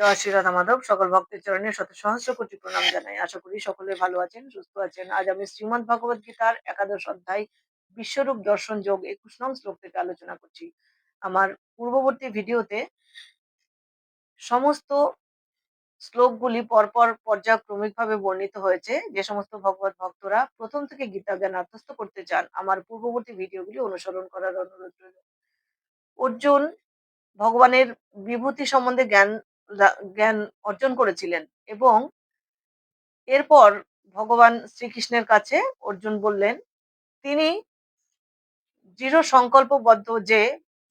জয় শ্রী রাধা মাধব, সকল ভক্তের চরণে শত সহস্র কোটি প্রণাম জানাই। আশা করি সকলে ভালো আছেন, সুস্থ আছেন। আজ আমি শ্রীমদ ভগবত গীতার একাদশ অধ্যায়, বিশ্বরূপ দর্শন যোগ একুশ নং শ্লোক থেকে আলোচনা করছি। আমার পূর্ববর্তী ভিডিওতে সমস্ত শ্লোকগুলি পরপর পর্যায়ক্রমিকভাবে বর্ণিত হয়েছে। যে সমস্ত ভগবত ভক্তরা প্রথম থেকে গীতা জ্ঞান আত্মস্থ করতে চান, আমার পূর্ববর্তী ভিডিওগুলি অনুসরণ করার অনুরোধ রইল। অর্জুন ভগবানের বিভূতি সম্বন্ধে জ্ঞান জ্ঞান অর্জন করেছিলেন এবং এরপর ভগবান শ্রীকৃষ্ণের কাছে অর্জুন বললেন, তিনি দৃঢ় সংকল্পবদ্ধ যে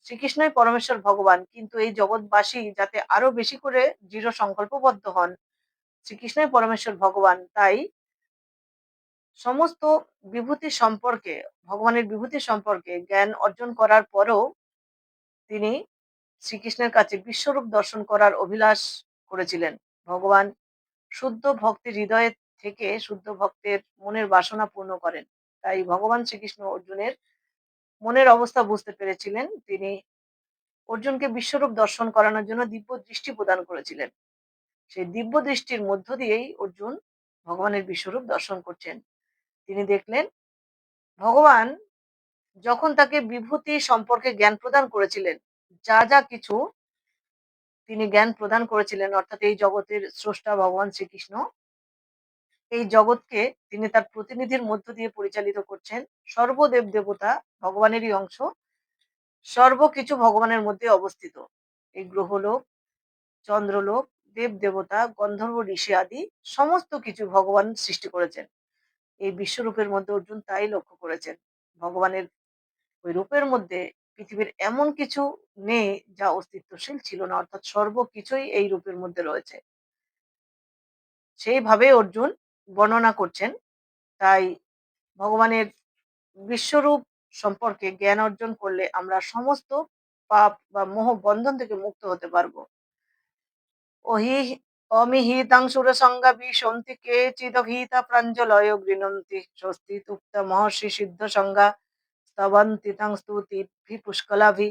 শ্রীকৃষ্ণই পরমেশ্বর ভগবান, কিন্তু এই জগৎবাসী যাতে আরও বেশি করে দৃঢ় সংকল্পবদ্ধ হন, শ্রীকৃষ্ণই পরমেশ্বর ভগবান। তাই সমস্ত বিভূতি সম্পর্কে, ভগবানের বিভূতি সম্পর্কে জ্ঞান অর্জন করার পরও তিনি শ্রীকৃষ্ণের কাছে বিশ্বরূপ দর্শন করার অভিলাষ করেছিলেন। ভগবান শুদ্ধ ভক্তের হৃদয়ে থেকে শুদ্ধ ভক্তের মনের বাসনা পূর্ণ করেন। তাই ভগবান শ্রীকৃষ্ণ অর্জুনের মনের অবস্থা বুঝতে পেরেছিলেন। তিনি অর্জুনকে বিশ্বরূপ দর্শন করানোর জন্য দিব্য দৃষ্টি প্রদান করেছিলেন। সেই দিব্য দৃষ্টির মধ্য দিয়েই অর্জুন ভগবানের বিশ্বরূপ দর্শন করছেন। তিনি দেখলেন, ভগবান যখন তাকে বিভূতি সম্পর্কে জ্ঞান প্রদান করেছিলেন যা যা কিছু তিনি জ্ঞান প্রদান করেছিলেন, অর্থাৎ এই জগতের স্রষ্টা ভগবান শ্রীকৃষ্ণ, এই জগৎকে তিনি তার প্রতিনিধির মধ্য দিয়ে পরিচালিত করছেন। সর্বদেব দেবতা ভগবানেরই অংশ সর্বকিছু ভগবানের মধ্যে অবস্থিত। এই গ্রহলোক, চন্দ্রলোক, দেব দেবতা, গন্ধর্ব ঋষি আদি, সমস্ত কিছু ভগবান সৃষ্টি করেছেন। এই বিশ্বরূপের মধ্যে অর্জুন তাই লক্ষ্য করেছেন। ভগবানের ওই রূপের মধ্যে পৃথিবীর এমন কিছু নেই যা অস্তিত্বশীল ছিল না, অর্থাৎ সর্বকিছুই এই রূপের মধ্যে রয়েছে। সেইভাবে অর্জুন বর্ণনা করছেন, তাই ভগবানের বিশ্বরূপ সম্পর্কে জ্ঞান অর্জন করলে আমরা সমস্ত পাপ বা মোহ বন্ধন থেকে মুক্ত হতে পারব। ওহি অমিহিতাং সুরসঙ্গা বিশন্তি কে চিদভীতা প্রাঞ্জলয় গৃণন্তি স্বস্তি তুপ্ত মহর্ষি সিদ্ধ সংজ্ঞা স্তবন্তি স্তুতি পুষ্কলাভি।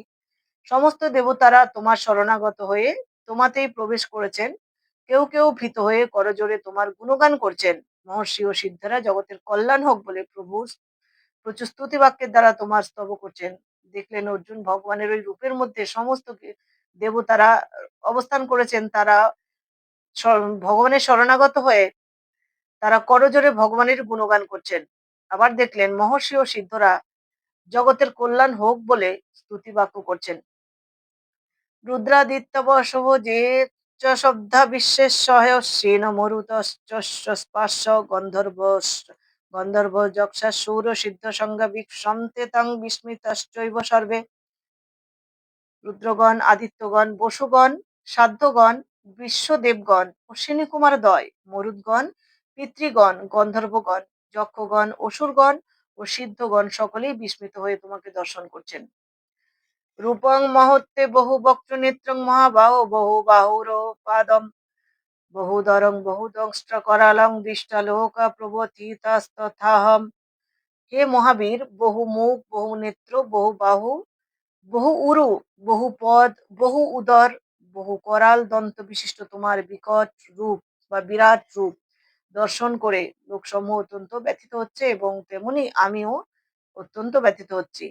সমস্ত দেবতারা তোমার শরণাগত হয়ে তোমাতেই প্রবেশ করেছেন। কেউ কেউ ভীত হয়ে করজোরে তোমার গুণগান করছেন। মহর্ষি ও সিদ্ধরা জগতের কল্যাণ হোক বলে প্রভু প্রচুর স্তুতি বাক্যের দ্বারা তোমার স্তব করছেন। দেখলেন অর্জুন ভগবানের ওই রূপের মধ্যে সমস্ত দেবতারা অবস্থান করেছেন। তারা ভগবানের শরণাগত হয়ে তারা করজোরে ভগবানের গুণগান করছেন। আবার দেখলেন মহর্ষি ও সিদ্ধরা জগতের কল্যাণ হোক বলে স্তুতি বাক্য করছেন। রুদ্রাদিত্য বসব যে শব্দা বিশ্বের সহস্রীন মরুতশ্চাস্য গন্ধর্ব গন্ধর্ব যক্ষা সৌর সিদ্ধ সংজ্ঞা বিক্ষন্তে তাং বিস্মিতাশ্চৈব সর্বে। রুদ্রগণ, আদিত্যগণ, বসুগণ, সাধ্যগণ, বিশ্বদেবগণ অশ্বিনী কুমার দয় মরুদগণ, পিতৃগণ, গন্ধর্বগণ, যক্ষগণ, অসুরগণ ও সিদ্ধগণ সকলেই বিস্মিত হয়ে তোমাকে দর্শন করছেন। রূপং মহত্তে বহু বক্র নেত্রং মহাবাহ, বহু বাহুর পাদম বহুদরং বহুদংষ্ট্র করালং দৃষ্টালোক প্রবথিতাস্তথাহম হে মহাবীর, বহু মুখ, বহু নেত্র, বহু বাহু, বহু উরু, বহু পদ, বহু উদর, বহু করাল দন্ত বিশিষ্ট তোমার বিকট রূপ বা বিরাট রূপ। দর্শন করে লোকসমূহ অত্যন্ত ব্যথিত হচ্ছে এবং তেমনি আমিও অত্যন্ত ব্যথিত হচ্ছি।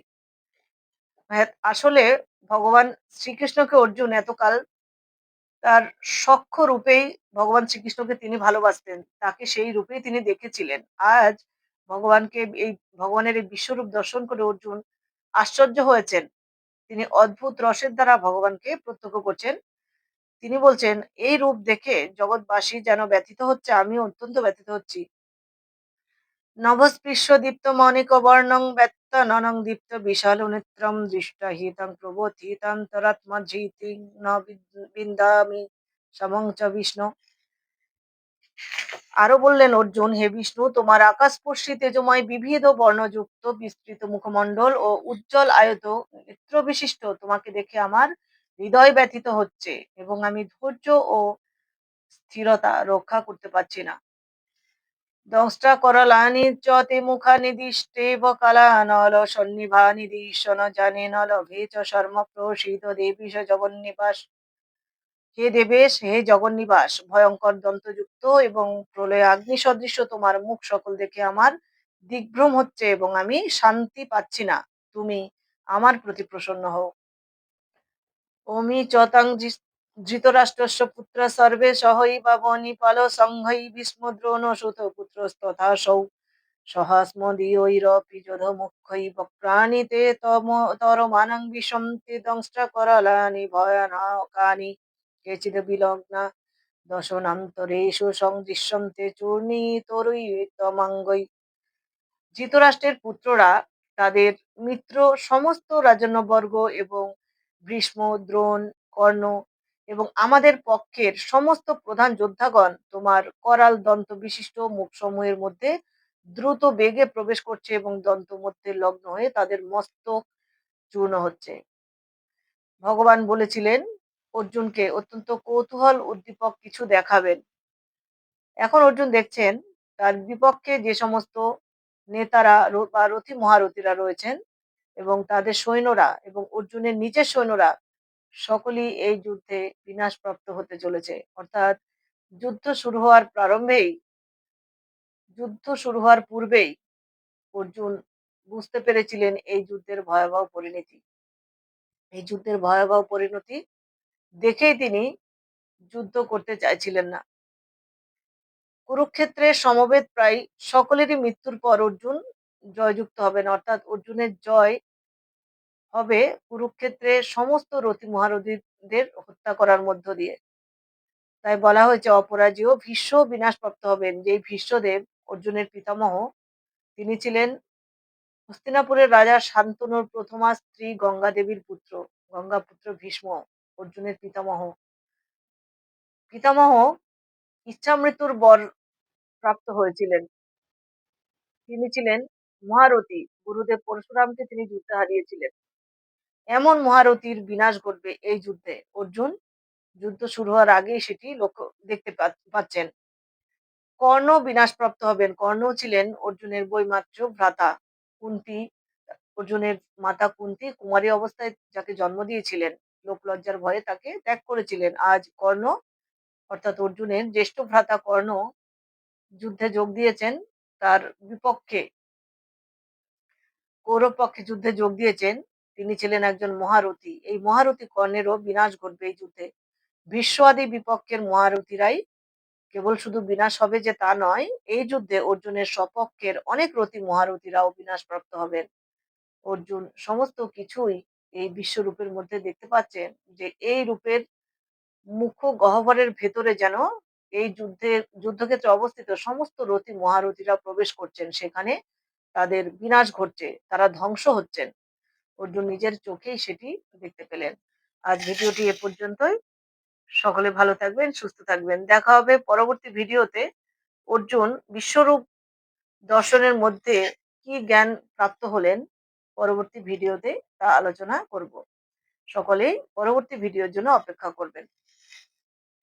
হ্যাঁ, আসলে ভগবান শ্রীকৃষ্ণকে অর্জুন এতকাল তার সক্ষ রূপেই ভগবান শ্রীকৃষ্ণকে তিনি ভালোবাসতেন তাকে সেই রূপেই তিনি দেখেছিলেন। আজ ভগবানকে এই ভগবানের এই বিশ্বরূপ দর্শন করে অর্জুন আশ্চর্য হয়েছেন। তিনি অদ্ভুত রসের দ্বারা ভগবানকে প্রত্যক্ষ করছেন। তিনি বলছেন, এই রূপ দেখে জগৎবাসী যেন ব্যথিত হচ্ছে আমিও অত্যন্ত ব্যথিত হচ্ছি। নভস্পৃশ্য দীপ্ত মণিক বর্ণং ব্যক্ত ননং দীপ্ত বিশাল নেত্রম দৃষ্টা হিতং প্রবোধিতান্তরাত্মা ঝিতি ন বিন্দামি সমং চ বিষ্ণু। আরও বললেন, অর্জুন, হে বিষ্ণু, তোমার আকাশস্পর্শী তেজময় বিবিধ বর্ণযুক্ত বিস্তৃত মুখমণ্ডল ও উজ্জ্বল আয়ত নেত্র বিশিষ্ট তোমাকে দেখে আমার হৃদয় ব্যথিত হচ্ছে এবং আমি ধৈর্য ও স্থিরতা রক্ষা করতে পারছি না। দংষ্টা করলানি চতে মুখা নিদিষ্টেব কালা নল সন্নিভা নিদিশন জানে নল ভেচ শর্ম প্রসিত দেবী জগন্নিবাস। হে দেবেশ, হে জগন্নিবাস, ভয়ঙ্কর দন্তযুক্ত এবং প্রলয় অগ্নি সদৃশ্য তোমার মুখ সকল দেখে আমার দিগ্ভ্রম হচ্ছে এবং আমি শান্তি পাচ্ছি না। তুমি আমার প্রতি প্রসন্ন হও। ওমি চতাং ধৃতরাষ্ট্রস্য পুত্র সর্বে সহৈবা বনিপাল সংঘৈ বিস্মদ্রোণ সুত পুত্রস্তথা সৌ। সহাস্মদীয়ৈরপি যোধমুখ্যৈ বক্রাণিতে তম, তরমানং বিশন্তি দংষ্ট্র করলানি ভয়ানকানি। কেচিদ বিলগ্না দশনান্তরেষু সংদৃশ্যন্তে চূর্ণী তরুই তমাঙ্গৈ। ধৃতরাষ্ট্রের পুত্ররা তাদের মিত্র সমস্ত রাজন্যবর্গ এবং ভীষ্ম দ্রোণ, কর্ণ এবং আমাদের পক্ষের সমস্ত প্রধান যোদ্ধাগণ তোমার করাল দন্ত বিশিষ্ট মুখসমূহের মধ্যে দ্রুত বেগে প্রবেশ করছে এবং দন্ত মধ্যে লগ্ন হয়ে তাদের মস্তক চূর্ণ হচ্ছে। ভগবান বলেছিলেন, অর্জুনকে অত্যন্ত কৌতূহল উদ্দীপক কিছু দেখাবেন। এখন অর্জুন দেখছেন, তার বিপক্ষে যে সমস্ত নেতারা বা রথী মহারথীরা রয়েছেন এবং তাদের সৈন্যরা এবং অর্জুনের নিচের সৈন্যরা সকলেই এই যুদ্ধে বিনাশপ্রাপ্ত হতে চলেছে। অর্থাৎ যুদ্ধ শুরু হওয়ার প্রারম্ভেই, যুদ্ধ শুরু হওয়ার পূর্বেই অর্জুন বুঝতে পেরেছিলেন এই যুদ্ধের ভয়াবহ পরিণতি। এই যুদ্ধের ভয়াবহ পরিণতি দেখেই তিনি যুদ্ধ করতে চাইছিলেন না। কুরুক্ষেত্রের সমবেত প্রায় সকলেরই মৃত্যুর পর অর্জুন জয়যুক্ত হবেন, অর্থাৎ অর্জুনের জয় হবে কুরুক্ষেত্রে সমস্ত রথী মহারথীদের হত্যা করার মধ্য দিয়ে। তাই বলা হয়েছে, অপরাজেয় ভীষ্ম বিনাশপ্রাপ্ত হবেন। যে ভীষ্মদেব অর্জুনের পিতামহ, তিনি ছিলেন হস্তিনাপুরের রাজা শান্তনুর প্রথমা স্ত্রী গঙ্গা দেবীর পুত্র। গঙ্গা পুত্র ভীষ্ম, অর্জুনের পিতামহ। পিতামহ ইচ্ছামৃত্যুর বর প্রাপ্ত হয়েছিলেন। তিনি ছিলেন মহারথী গুরুদেব পরশুরামকে তিনি যুদ্ধে হারিয়েছিলেন। এমন মহারথীর বিনাশ ঘটবে এই যুদ্ধে। অর্জুন, যুদ্ধ শুরু হওয়ার আগেই সেটি লক্ষ্য, দেখতে পাচ্ছেন। কর্ণ বিনাশপ্রাপ্ত হবেন। কর্ণ ছিলেন অর্জুনের বইমাত্র ভ্রাতা কুন্তি। অর্জুনের মাতা কুন্তি কুমারী অবস্থায় যাকে জন্ম দিয়েছিলেন লোকলজ্জার ভয়ে তাকে ত্যাগ করেছিলেন। আজ কর্ণ, অর্থাৎ অর্জুনের জ্যেষ্ঠ ভ্রাতা কর্ণ যুদ্ধে যোগ দিয়েছেন, তার বিপক্ষে কৌরব পক্ষে যুদ্ধে যোগ দিয়েছেন। তিনি ছিলেন একজন মহারথী। এই মহারথী কর্ণেরও বিনাশ ঘটবে এই যুদ্ধে। বিশ্ব আদি বিপক্ষের মহারথীরাই কেবল শুধু বিনাশ হবে যে তা নয়, এই যুদ্ধে অর্জুনের সপক্ষের অনেক রতি মহারথীরাও বিনাশপ্রাপ্ত হবেন। অর্জুন সমস্ত কিছুই এই বিশ্বরূপের মধ্যে দেখতে পাচ্ছেন যে এই রূপের মুখ্য গহ্বরের ভেতরে যেন এই যুদ্ধে, যুদ্ধক্ষেত্রে অবস্থিত সমস্ত রতি মহারথীরা প্রবেশ করছেন। সেখানে তাদের বিনাশ ঘটছে, তারা ধ্বংস হচ্ছেন। অর্জুন নিজের চোখেই সেটি দেখতে পেলেন। আজ ভিডিওটি এ পর্যন্তই। সকলে ভালো থাকবেন, সুস্থ থাকবেন। দেখা হবে পরবর্তী ভিডিওতে। অর্জুন বিশ্বরূপ দর্শনের মধ্যে কি জ্ঞান প্রাপ্ত হলেন পরবর্তী ভিডিওতে তা আলোচনা করব। সকলেই পরবর্তী ভিডিওর জন্য অপেক্ষা করবেন।